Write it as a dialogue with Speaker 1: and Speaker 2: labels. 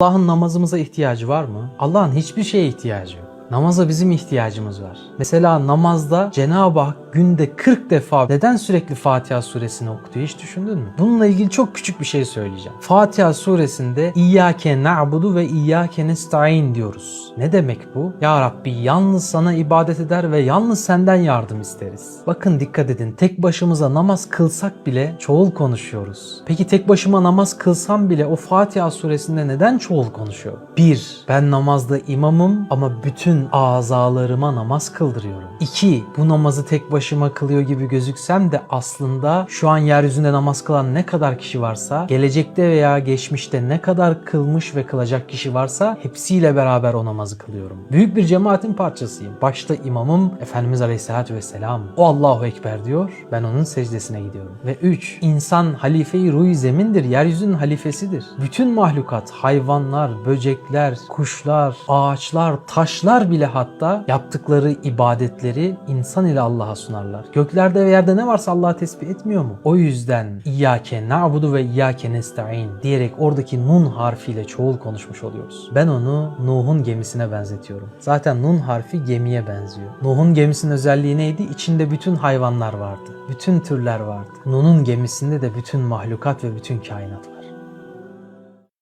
Speaker 1: Allah'ın namazımıza ihtiyacı var mı? Allah'ın hiçbir şeye ihtiyacı yok. Namaza bizim ihtiyacımız var. Mesela namazda Cenab-ı Hak günde 40 defa neden sürekli Fatiha suresini okutuyor hiç düşündün mü? Bununla ilgili çok küçük bir şey söyleyeceğim. Fatiha suresinde İyyâke na'budu ve İyyâke nesta'in diyoruz. Ne demek bu? Ya Rabbi yalnız sana ibadet eder ve yalnız senden yardım isteriz. Bakın dikkat edin tek başımıza namaz kılsak bile çoğul konuşuyoruz. Peki tek başıma namaz kılsam bile o Fatiha suresinde neden çoğul konuşuyor? 1. Ben namazda imamım ama bütün azalarıma namaz kıldırıyorum. 2. Bu namazı tek başıma kılıyor gibi gözüksem de aslında şu an yeryüzünde namaz kılan ne kadar kişi varsa, gelecekte veya geçmişte ne kadar kılmış ve kılacak kişi varsa hepsiyle beraber o namazı kılıyorum. Büyük bir cemaatin parçasıyım. Başta imamım Efendimiz Aleyhisselatü Vesselam. O Allahu Ekber diyor. Ben onun secdesine gidiyorum. Ve 3. İnsan halife-i ruh zemindir. Yeryüzünün halifesidir. Bütün mahlukat, hayvanlar, böcekler, kuşlar, ağaçlar, taşlar bile hatta yaptıkları ibadetleri insan ile Allah'a sunarlar. Göklerde ve yerde ne varsa Allah'a tesbih etmiyor mu? O yüzden İyyâke na'budu ve İyyâke nesta'in diyerek oradaki nun harfiyle çoğul konuşmuş oluyoruz. Ben onu Nuh'un gemisine benzetiyorum. Zaten nun harfi gemiye benziyor. Nuh'un gemisinin özelliği neydi? İçinde bütün hayvanlar vardı. Bütün türler vardı. Nuh'un gemisinde de bütün mahlukat ve bütün kainat var.